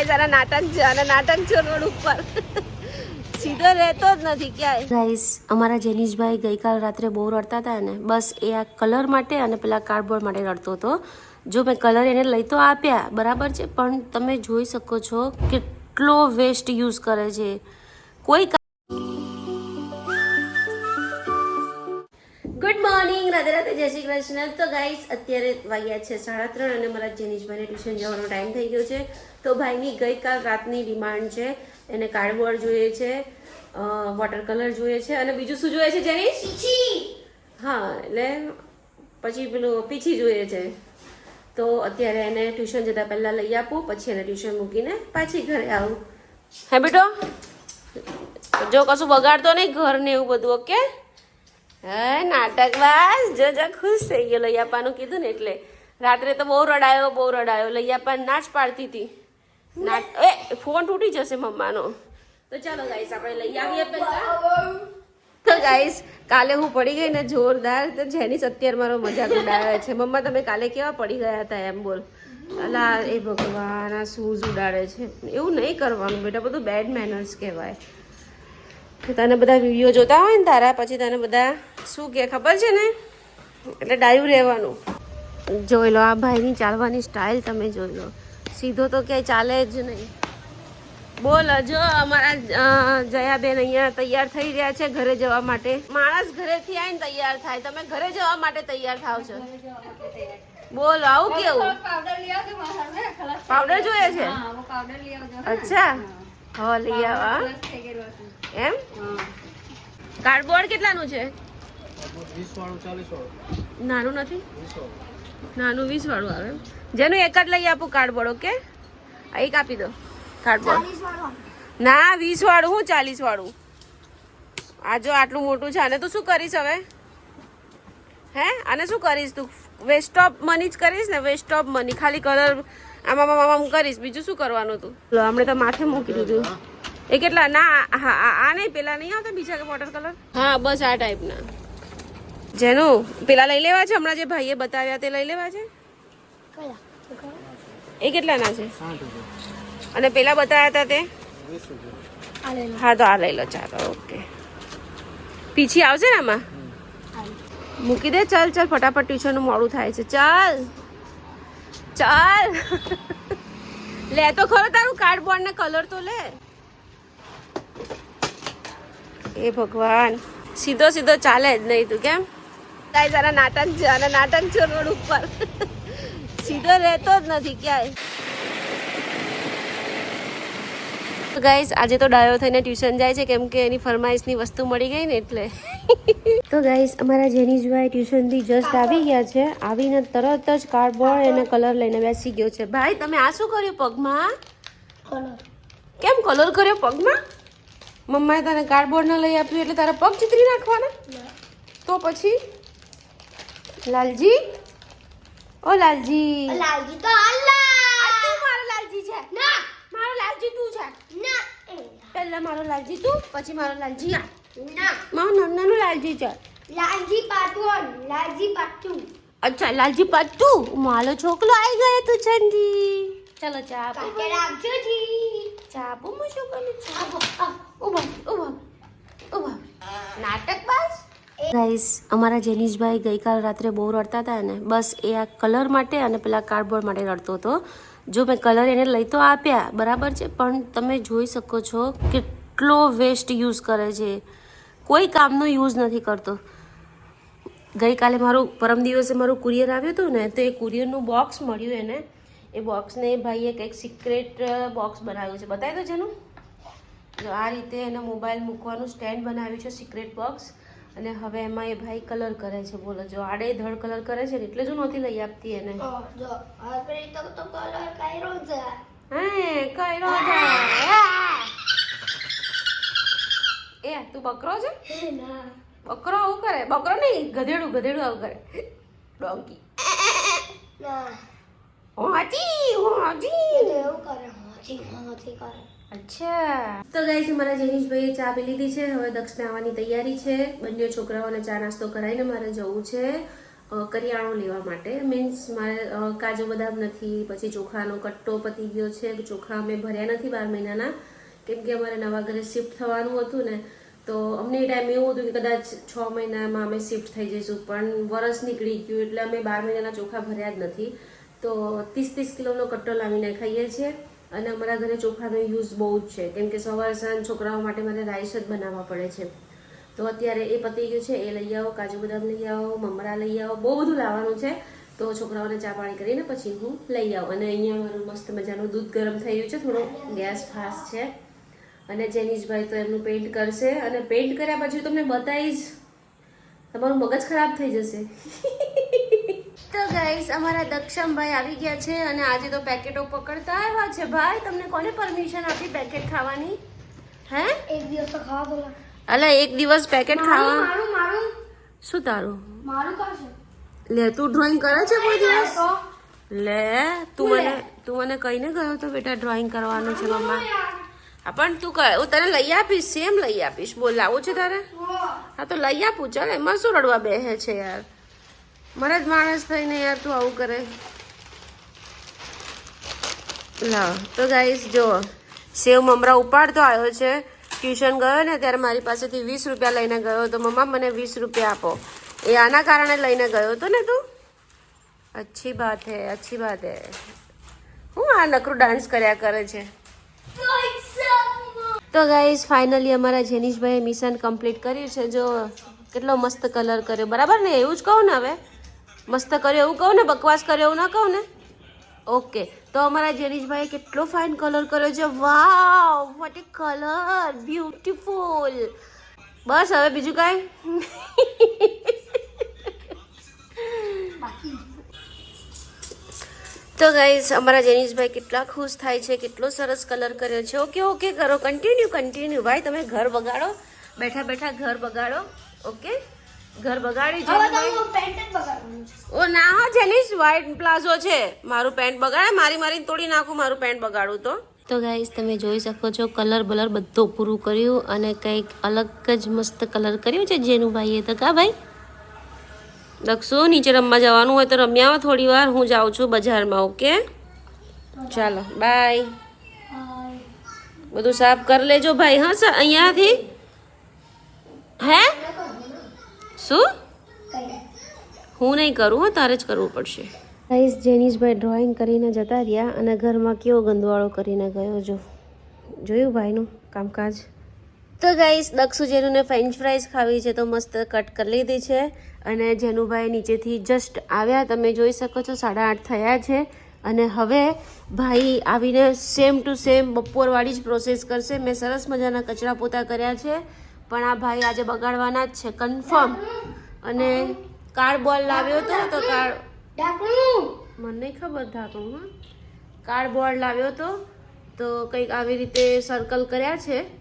Guys આના નાટક છે, અને નાટક છે રોડ ઉપર. સીધો રહેતો જ નથી ક્યાંય. ગાઈઝ અમારા જેનીશભાઈ ગઈકાલ રાત્રે બહુ રડતા હતા ને બસ એ આ કલર માટે અને પેલા કાર્ડબોર્ડ માટે રડતો હતો. જો મેં કલર એને લઈ તો આપ્યા, બરાબર છે? પણ તમે જોઈ શકો છો કેટલો વેસ્ટ યુઝ કરે છે. કોઈ મોર્નિંગ રાધે રાધે જય શ્રી કૃષ્ણ. તો ગાઈસ અત્યારે વાગ્યા છે સાડા ત્રણ અને મારા જેનીશભાઈને ટ્યુશન જવાનો ટાઈમ થઈ ગયો છે. તો ભાઈની ગઈકાલ રાતની ડિમાન્ડ છે. એને કાર્ડબોર્ડ જોઈએ છે વોટર કલર જોઈએ છે અને બીજું શું જોઈએ છે જેનીશ? હા એટલે પછી પેલું પીછી જોઈએ છે. તો અત્યારે એને ટ્યુશન જતાં પહેલાં લઈ આપું પછી એને ટ્યુશન મૂકીને પાછી ઘરે આવું. હે બેટો? જો કશું બગાડતો નહીં ઘર ને એવું બધું ઓકે હે, નાટક બાસ, જો જો, ખુશ થઈ ગયો લઈ આપવાનું કીધું ને એટલે. રાત્રે તો બહુ રડાયો બહુ રડાયો. આપવાની ના જ પાડતી હતી. એ, ફોન તૂટી જશે મમ્માનો. તો ચાલો ગાઈસ આપણે લઈ આવીએ પહેલા. તો ગાઈસ કાલે હું પડી ગઈ ને જોરદાર, તો જેની અત્યારે મારો મજાક ઉડાવે છે. મમ્મા, તમે કાલે કેવા પડી ગયા હતા એમ બોલ. અલા, એ ભગવાન, આ શૂઝ ઉડાડે છે. એવું નહીં કરવાનું બેટા, બધું બેડ મેનર્સ કહેવાય. તને બધા વીડિયો જોતા હોય ને તારા પછી તને બધા શું કે ખબર છે ને? એટલે ડાયું રહેવાનું. જોઈ લો આ ભાઈની ચાલવાની સ્ટાઇલ તમે જોઈ લો. સીધો તો ક્યાંય ચાલે જ નહીં. બોલ જો અમારા જયાબેન અહીંયા તૈયાર થઈ રહ્યા છે ઘરે જવા માટે. માણસ ઘરેથી આવીને તૈયાર થાય. તમે ઘરે જવા માટે તૈયાર થાવ છો. બોલ આવું કેવું? પાવડર જોઈએ છે? અચ્છા. હા લઈ આવા એમ? કાર્ડબોર્ડ કેટલાનું છે? નાનું નથી? નાનું વીસ વાળું આવે એમ. જેનું એક જ લઈ આપું કાર્ડબોર્ડ ઓકે? આ એક આપી દો કાર્ડબોર્ડ. ના વીસ વાળું હું ચાલીસ વાળું આ જો આટલું મોટું છે આને તું શું કરીશ હવે? હે? આને શું કરીશ તું? વેસ્ટ ઓફ મની જ કરીશ ને? વેસ્ટ ઓફ મની ખાલી કલર આમ આમ આમ કરીશ. બીજું શું કરવાનું હતું? લો હમણે તો માથે મૂકી દીધું. એ કેટલા? ના હા આ આ નહીં પેલા નહીં આવતા બીજા કે વોટર કલર હા બસ આ ટાઈપના જેનું? પેલા લઈ લેવા છે? હમણાં જે ભાઈએ બતાવ્યા તે લઈ લેવા છે? એ કેટલાના છે? અને પેલા બતાવ્યા હતા તે? હા તો આ લઈ લો. ચાલો ઓકે. પીછી આવશે ને આમાં? મૂકી દે ચાલ ચાલ ફટાફટ ટ્યુશનનું મોડું થાય છે. ચાલ. ચાલ. લે, તો ખરો તારું કાર્ડબોર્ડ ને કલર તો લે. એ ભગવાન. સીધો સીધો ચાલે જ નહીં તું, કેમ? કાંઈ જરા નાટક છે અને નાટક છે રોડ ઉપર. સીધો રહેતો જ નથી ક્યાંય. ગાઈઝ આજે તો ડાયો થઈને ટ્યુશન જાય છે કેમ કે એની ફરમાઈશની વસ્તુ મળી ગઈ ને એટલે. તો ગાઈઝ અમારા જેનીશભાઈ ટ્યુશનથી જસ્ટ આવી ગયા છે. આવીને તરત જ કાર્ડબોર્ડ અને કલર લઈને બેસી ગયો છે. ભાઈ તમે આ શું કર્યું પગમાં? કેમ કલર કર્યો પગમાં? મમ્માએ તને કાર્ડબોર્ડ ન લઈ આપ્યું એટલે તારા પગ ચિતરી નાખવાના? તો પછી? લાલજી? ઓ લાલજી. લાલજી તો અલ્લા આ તું મારો લાલજી છે ના મારો લાલજી તું છે? ના પહેલા મારો લાલજી તું પછી મારો લાલજી. ના મારો નાનાનું લાલજી છે. લાલજી પાટવન લાલજી પાટુ અચ્છા લાલજી પત્તુ મારો છોકરો આવી ગયો તું ચંદી. ચલો ચા આપો. રાખજો જી. ચા આપો ચા આવો આવો. ઊભા ઊભા ઊભા. નાટક બાસ? ગાઈસ અમારા જેનીશભાઈ ગઈકાલ રાત્રે બહુ રડતા હતા ને બસ એ આ કલર માટે અને પેલા કાર્ડબોર્ડ માટે રડતો હતો. જો મેં કલર એને લઈ તો આપ્યા, બરાબર છે? પણ તમે જોઈ શકો છો કેટલો વેસ્ટ યુઝ કરે છે. કોઈ કામનો યુઝ નથી કરતો. ગઈકાલે મારું, પરમ દિવસે મારું કુરિયર આવ્યું હતું ને, તો એ કુરિયરનું બોક્સ મળ્યું એને. એ બોક્સને ભાઈએ કંઈક સિક્રેટ બોક્સ બનાવ્યું છે. બતાવી દો જેનું? આ રીતે એને મોબાઈલ મૂકવાનું સ્ટેન્ડ બનાવ્યું છે સિક્રેટ બોક્સ અને હવે એમાં એ ભાઈ કલર કરે છે. બોલો જો આડે ધડ કલર કરે છે એટલે જ નથી લઈ આપતી એને. એ તું બકરો છે? બકરો આવું કરે? બકરો નહીં ગધેડું ગધેડું આવું કરે. ડોંકી. હાજી હાજી એવું કરે. અચ્છા. તો ગાઈસ મારા જેનીશભાઈએ ચા પી લીધી છે. હવે દક્ષને આવવાની તૈયારી છે. બંને છોકરાઓને ચા નાસ્તો કરાવીને મારે જવું છે કરિયાણું લેવા માટે. મીન્સ મારે કાજુ બદામ નથી, પછી ચોખાનો કટ્ટો પતી ગયો છે. ચોખા અમે ભર્યા નથી બાર મહિનાના. કેમ કે અમારે નવા ઘરે શિફ્ટ થવાનું હતું ને, તો અમને એ ટાઈમ એવું હતું કે કદાચ છ મહિનામાં અમે શિફ્ટ થઈ જઈશું. પણ વરસ નીકળી ગયું એટલે અમે બાર મહિનાના ચોખા ભર્યા જ નથી. તો ત્રીસ ત્રીસ કિલોનો કટ્ટો લાવીને ખાઈએ છીએ. અને અમારા ઘરે ચોખાનો યુઝ બહુ જ છે. કેમ કે સવાર સાંજ છોકરાઓ માટે મારે રાઈસ જ બનાવવા પડે છે. તો અત્યારે એ પતી ગયું છે, એ લઈ આવો, કાજુ બદામ લઈ આવો, મમરા લઈ આવો, બહુ બધું લાવવાનું છે. તો છોકરાઓને ચા પાણી કરીને પછી હું લઈ આવું. અને અહીંયા મારું મસ્ત મજાનું દૂધ ગરમ થઈ ગયું છે, થોડો ગેસ ફાસ્ટ છે. અને જેનીશભાઈ તો એમનું પેઇન્ટ કરશે. અને પેઇન્ટ કર્યા પછી તમને બતાવીશ તમારું મગજ ખરાબ થઈ જશે. તો ગાઈસ અમારા દક્ષમભાઈ આવી ગયા છે અને આજે તો પેકેટો પકડતા આવ્યા છે. ભાઈ તમને કોને પરમિશન આપી પેકેટ ખાવાની? હે? એક દિવસ તો ખાવા બોલા. અલા એક દિવસ પેકેટ ખાવા. મારું મારું. શું તારું? મારું કાં છે. લે તું ડ્રોઈંગ કરે છે કોઈ દિવસ? લે તું મને તું મને કહીને ગયો તો બેટા ડ્રોઈંગ કરવાનું છે મમ્મા. હા, પણ તું કહે, હું તને લઈ આપીશ, સેમ લઈ આપીશ. બોલ, લાવું છે તારે? હા, તો લઈ આપું, ચાલ, એમાં શું રડવા બેસે છે યાર? મારા જ માણસ થઈને યાર તું આવું કરે. લાવ, તો ગાઈસ જો, સેવ મમરા ઉપાડતો આવ્યો છે. ટ્યુશન ગયો ને, ત્યારે મારી પાસેથી વીસ રૂપિયા લઈને ગયો તો મમ્મા, મને વીસ રૂપિયા આપો. એ આના કારણે લઈને ગયો હતો ને તું? અચ્છી બાત હે, અચ્છી બાત હે. હું આ નકરું ડાન્સ કર્યા કરે છે? તો ગાઈઝ ફાઇનલી અમારા જેનીશભાઈએ મિશન કમ્પ્લીટ કર્યું છે. જો કેટલો મસ્ત કલર કર્યો. બરાબર ને? એવું જ કહું ને હવે. મસ્ત કર્યો એવું કહું ને? બકવાસ કર્યો એવું ના કહું ને? ઓકે તો અમારા જેનીશભાઈએ કેટલો ફાઇન કલર કર્યો છે. Wow what a colour beautiful બસ, હવે બીજું કાંઈ? તો ગાઈઝ અમારા જેનીશભાઈ કેટલા ખુશ થાય છે કેટલો સરસ કલર કર્યો છે. ઓકે ઓકે કરો. કન્ટિન્યુ કન્ટિન્યુ ભાઈ તમે ઘર બગાડો. બેઠા બેઠા ઘર બગાડો. ઓકે ઘર બગાડી જ ઓ ના હા જેનીશ વ્હાઈટ પ્લાઝો છે. મારું પેન્ટ બગાડે. મારી મારી તોડી નાખું મારું પેન્ટ બગાડું તો. તો ગાઈઝ તમે જોઈ શકો છો કલર બલર બધું પૂરું કર્યું અને કંઈક અલગ જ મસ્ત કલર કર્યું છે જેનું ભાઈએ તો કા ભાઈ? દક્ષુ, નીચે રમવા જવાનું હોય તો રમ્યા આવો થોડી વાર. હું જાઉં છું બજારમાં, ઓકે? ચાલો, બાય. બધું સાફ કરી લેજો ભાઈ, હા સર અહીંયાથી? હે? શું? હું નહીં કરું, હો, તારે જ કરવું પડશે. ગાઈસ, જેનીશભાઈ ડ્રોઈંગ કરીને જતા રહ્યા અને ઘરમાં કેવો ગંદવાળો કરીને ગયો જો. જોયું ભાઈનું કામકાજ? તો ગાઈસ દક્ષુ જેનુને ફ્રેન્ચ ફ્રાઈઝ ખાવી છે તો મસ્ત કટ કરી લીધી છે. અને જેનુભાઈ નીચેથી જસ્ટ આવ્યા તમે જોઈ શકો છો સાડા આઠ થયા છે. અને હવે ભાઈ આવીને સેમ ટુ સેમ બપોરવાળી જ પ્રોસેસ કરશે. મેં સરસ મજાના કચરા પોતા કર્યા છે. પણ આ ભાઈ આજે બગાડવાના જ છે કન્ફર્મ અને કાર્ડ બોલ લાવ્યો હતો તો કાર્ડ મને નહીં ખબર ઢાંકણું હા. કાર્ડબોર્ડ લાવ્યો હતો તો કંઈક આવી રીતે સર્કલ કર્યા છે.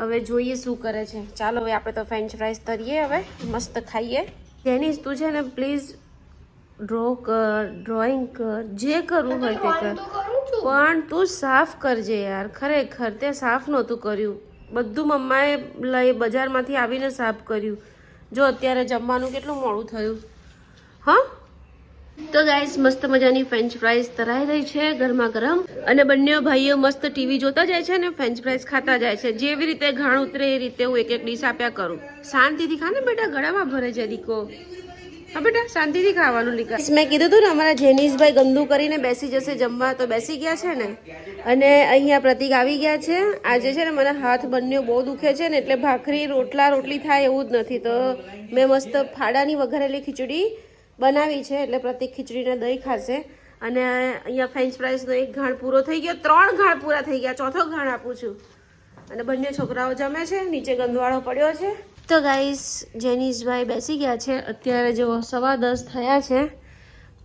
હવે જોઈએ શું કરે છે. ચાલો હવે આપણે તો ફ્રેન્ચ ફ્રાઈઝ તરીએ હવે મસ્ત ખાઈએ. જેનીસ તું છે ને પ્લીઝ ડ્રો કર ડ્રોઈંગ કર જે કરવું હોય તે કર. પણ તું સાફ કરજે યાર ખરેખર તે સાફ નહોતું કર્યું. બધું મમ્માએ લઈ બજારમાંથી આવીને સાફ કર્યું. જો અત્યારે જમવાનું કેટલું મોડું થયું. હા? તો ગાઈસ મસ્ત મજાની ફ્રેન્ચ ફ્રાઈઝ તરાઈ રહી છે ગરમા ગરમ. અને બંને ભાઈઓ મસ્ત ટીવી જોતા જાય છે અને ફ્રેન્ચ ફ્રાઈઝ ખાતા જાય છે. જેવી રીતે ઘાણ ઉતરે એ રીતે હું એક એક ડીશ આપ્યા કરું. શાંતિથી ખા ને બેટા, ગળામાં ભરે છે દીકો. હા બેટા, શાંતિથી ખાવાનું લીકા મેં કીધું હતું ને, અમારા જેનીશભાઈ ગંદુ કરીને બેસી જશે જમવા, તો બેસી ગયા છે ને? અને અહીંયા પ્રતિક આવી ગયા છે. આજે છે ને મને હાથ બંને બહુ દુખે છે ને, એટલે ભાખરી રોટલા રોટલી થાય એવું જ નથી. તો મેં મસ્ત ફાડાની વઘારેલી ખીચડી બનાવી છે એટલે પ્રતિક ખીચડીને દહીં ખાશે. અને અહીંયા ફ્રેન્ચ ફ્રાઈઝનો એક ઘાણ પૂરો થઈ ગયો. ત્રણ ઘાણ પૂરા થઈ ગયા. ચોથો ઘાણ આપું છું. અને બંને છોકરાઓ જમે છે. નીચે ગંદવાળો પડ્યો છે. તો ગાઈસ જેનીશભાઈ બેસી ગયા છે. અત્યારે જો સવા દસ થયા છે.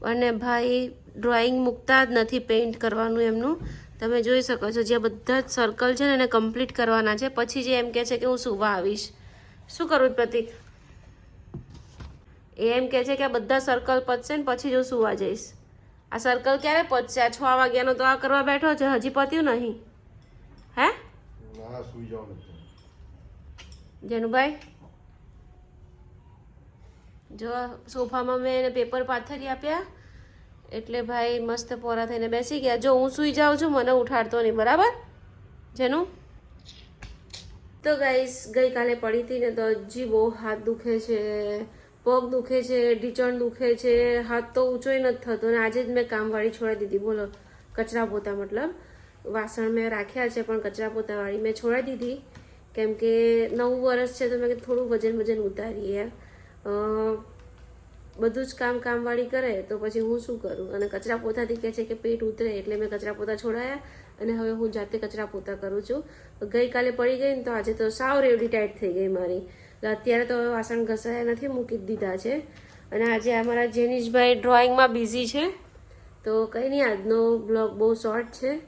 અને ભાઈ ડ્રોઈંગ મૂકતા જ નથી પેઇન્ટ કરવાનું એમનું. તમે જોઈ શકો છો જે બધા જ સર્કલ છે ને એને કમ્પ્લીટ કરવાના છે. પછી જે એમ કહે છે કે હું સુવા આવીશ. શું કરું પ્રતિક? એ એમ કહે છે કે આ બધા સર્કલ પતશે ને પછી જ હું સુવા જઈશ. આ સર્કલ ક્યારે પતશે? આ છ વાગ્યાનો તો આ કરવા બેઠો છે હજી પત્યું નહીં. હે? જેનુભાઈ? જો સોફામાં મેં એને પેપર પાથરી આપ્યા એટલે ભાઈ મસ્ત પોરા થઈને બેસી ગયા. જો હું સૂઈ જાઉં છું મને ઉઠાડતો નહીં. બરાબર? જેનું? તો ગાઈસ ગઈકાલે પડી હતી ને તો હજી બહુ હાથ દુખે છે. પગ દુખે છે, ઢીચણ દુખે છે, હાથ તો ઊંચોય નથી થતો અને આજે જ મેં કામવાળી છોડાવી દીધી. બોલો, કચરા પોતા મતલબ? વાસણ મેં રાખ્યા છે, પણ કચરા પોતાવાળી મેં છોડાવી દીધી. કેમ કે નવું વર્ષ છે તો મેં થોડું વજન વજન ઉતારીએ બધું જ કામ કામવાળી કરે તો પછી હું શું કરું? અને કચરા પોતાથી કહે છે કે પેટ ઉતરે એટલે મેં કચરા પોતા છોડાયા અને હવે હું જાતે કચરા પોતા કરું છું. ગઈકાલે પડી ગઈ ને તો આજે તો સાવ રેવડી ટાઈટ થઈ ગઈ મારી. એટલે અત્યારે તો વાસણ ઘસાયા નથી, મૂકી દીધા છે. અને આજે અમારા જેનીશભાઈ ડ્રોઈંગમાં બિઝી છે. તો કંઈ નહીં, આજનો બ્લોગ બહુ શોર્ટ છે.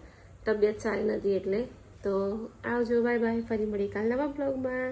તબિયત સારી નથી એટલે. તો આવજો બાય બાય ફરી મળી કાલના બ્લોગમાં